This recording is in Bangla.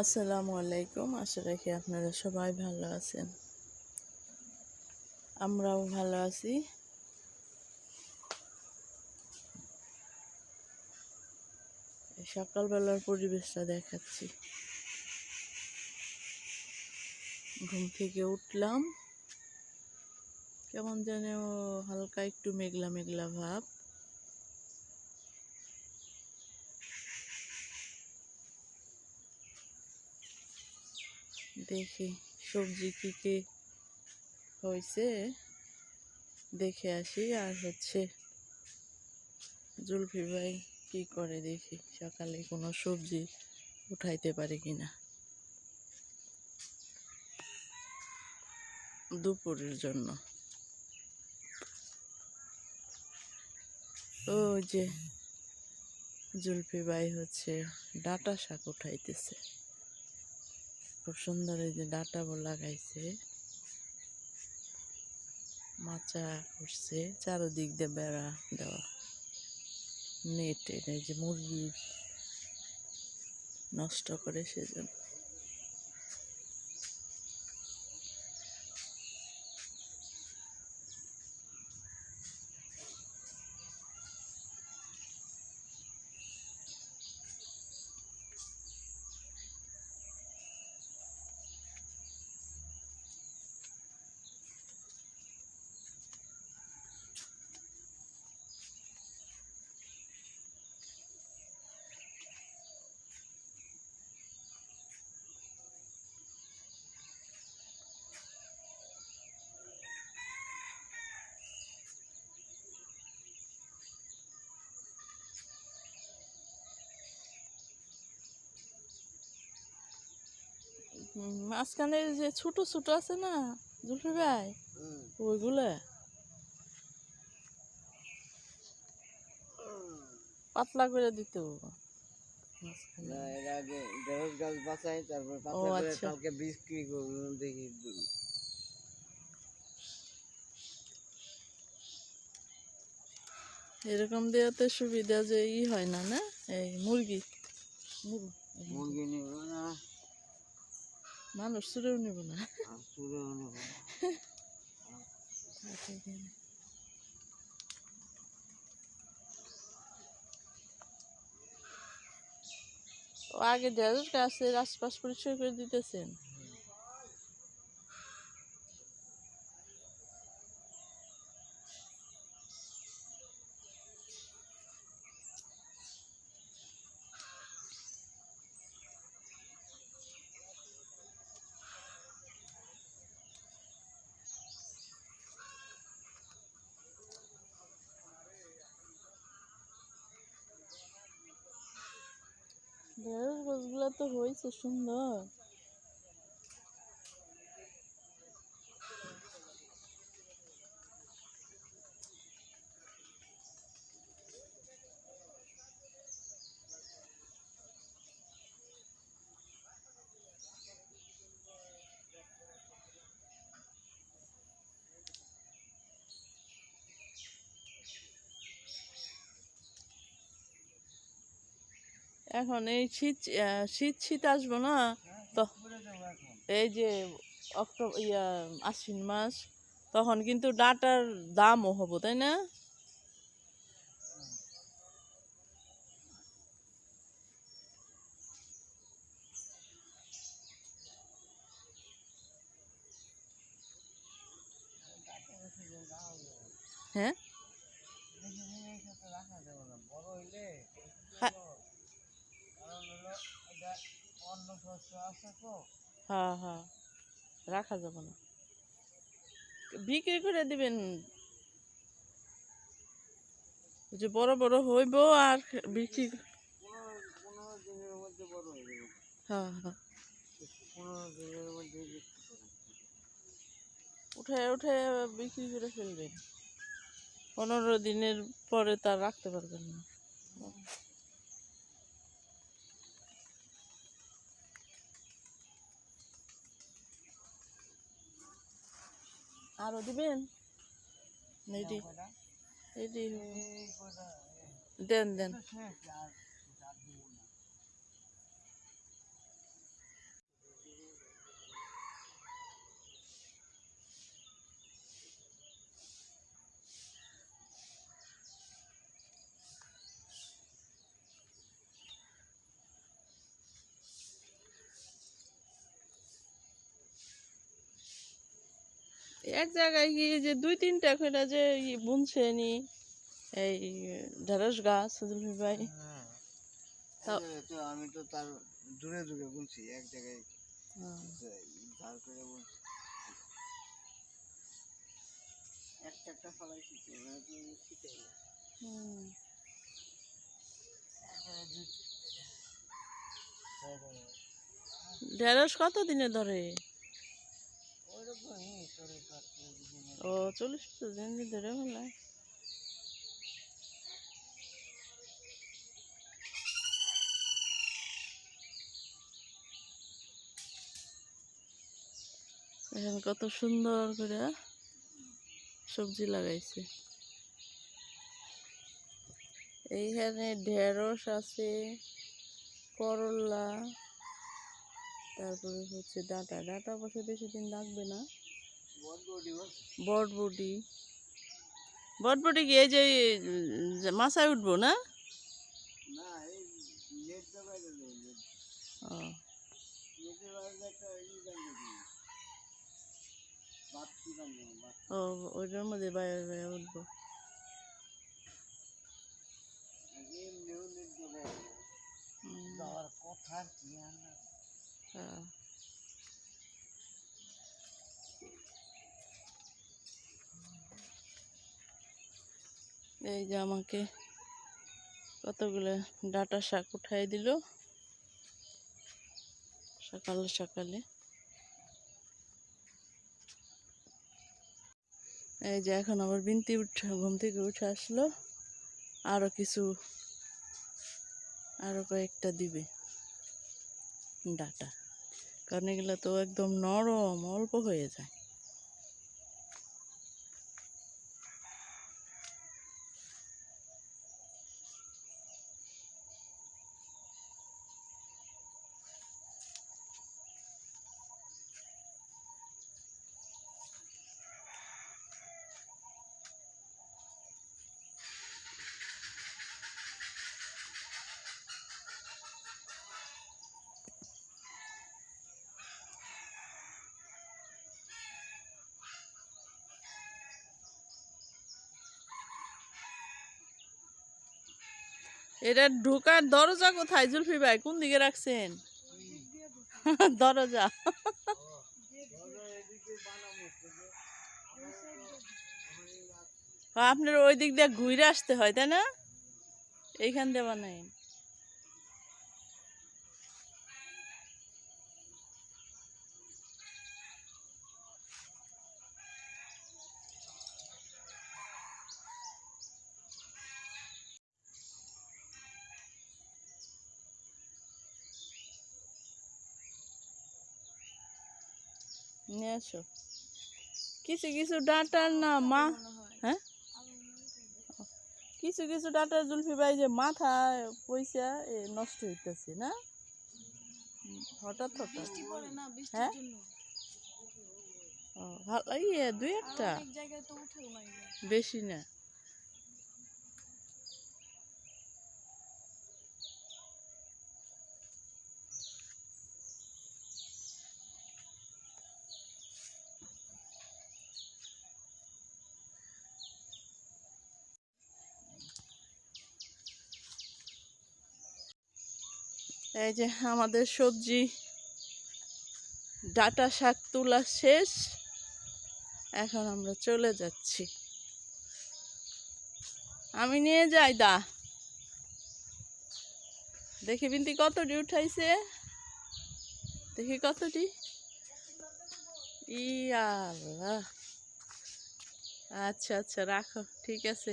আসসালামু আলাইকুম। আশা রাখি আপনারা সবাই ভালো আছেন। আমরাও ভালো আছি। সকালবেলার পরিবেশটা দেখাচ্ছি। ঘুম থেকে উঠলাম। কেমন যেন হালকা একটু মেঘলা মেঘলা ভাব। দেখি সবজি কি কি হয়েছে দেখে আসি। আর হচ্ছে জুলফি ভাই কি করে দেখি, সকালে কোনো সবজি উঠাইতে পারে কি না? দুপুরের জন্য। ও যে জুলফি ভাই হচ্ছে ডাটা শাক উঠাইতেছে। খুব সুন্দর এই যে ডাটাও লাগাইছে। মাচা করছে, চারোদিক দিয়ে বেড়া দেওয়া। নেটের এই যে মুরগি নষ্ট করে সেজন্য। হুম, মাঝখানের যে ছোট ছোট আছে না জুলফি ভাই? ওইগুলা? পাতলা করে দিত মাঝখানে। না এর আগে ঢেঁড়স গাছ বাঁচাই তারপর ও, করে আচ্ছা। কালকে বিক্রি করব দেখি। এরকম দেওয়াতে সুবিধা যে ই হয় না না? এই মুরগি। মুরগি। মুরগি নিব না। মানুষ চুরেও নিব না। চুরেও নিব না। ও আগে দেড় গাছের আশপাশ পরিচয় করে দিতেছেন ঢেঁড়স গাছগুলো তো হয়েছে সুন্দর এখন এই শীত শীত শীত আসব না? তো এই যে অক্টোবর ইয়া, আশ্বিন মাস, তখন কিন্তু ডাটার দামও হব, তাই না? হ্যাঁ রাখা যাবে না বড় হইলে হ্যাঁ। কারণ হলো এটা অন্য শস্য আছে তো হ্যাঁ হ্যাঁ। রাখা যাবে না। বিক্রি করে দিবেন। যে বড় বড় হইব আর বিক্রি হয়ে হ্যাঁ। উঠে উঠে বিক্রি করে ফেলবেন। পনেরো দিনের পরে তার রাখতে পারবেন না। আরও দিবেন? দেন দেন এই তো শেষ, আর আর দিব না। এক জায়গায় গিয়ে যে দুই তিনটা করে যে বুনছে নি এই ঢেঁড়স গাছ ভাই হ্যাঁ আমি তো তার দূরে দূরে বলছি এক জায়গায়। ধার করে বলছি একটা একটা ফলাইছি এবার তো শীতেই না। হুম। এবারে দুই তিনটে। ছয় টাকা। ঢেঁড়স কত দিনে ধরে ওইরকমই। ও চল্লিশ দিন ধরে হলে। এখন কত সুন্দর করে সবজি লাগাইছে। এইখানে ঢেঁড়স আছে, করলা, তারপরে হচ্ছে ডাটা। ডাটা অবশ্য বেশি দিন লাগবে না। বটবটি। বটবুটি কি এই যে উম, যে মাথায় উঠবো না? ও। ওইটার মধ্যে বাইরে বাইরে উঠবো। যাওয়ার কথা কি হ্যাঁ। এই যে আমাকে কতগুলো ডাটা শাক উঠাই দিল। সকালে সকালে। এই যে এখন আবার বিনতি উঠে ঘুম থেকে উঠে আসলো। আরও কিছু, আরও কয়েকটা দিবে ডাটা। কারণ এগুলো তো একদম নরম, অল্প হয়ে যায়। এটা ঢোকার দরজা কোথায়? জুলফি ভাই, কোন দিকে রাখছেন? দরজা। আপনার ওই দিক দিয়ে ঘুরে আসতে হয়, তাই না? এইখান দিয়ে বানাই নিয়ে আসো কিছু কিছু ডাটার না মা হ্যাঁ? কিছু কিছু ডাটার জুলফি ভাই যে মাথা পয়সা এ নষ্ট হইতেছে না? হঠাৎ হঠাৎ। হ্যাঁ? ও ভালো ইয়ে দুই একটা? বেশি না। এই যে আমাদের সবজি, ডাটা শাক তোলা শেষ। এখন আমরা চলে যাচ্ছি। আমি নিয়ে যাই দা। দেখি বিনতি কতটি উঠাইছে? দেখি কতটি। ই আল্লাহ আচ্ছা আচ্ছা রাখো, ঠিক আছে।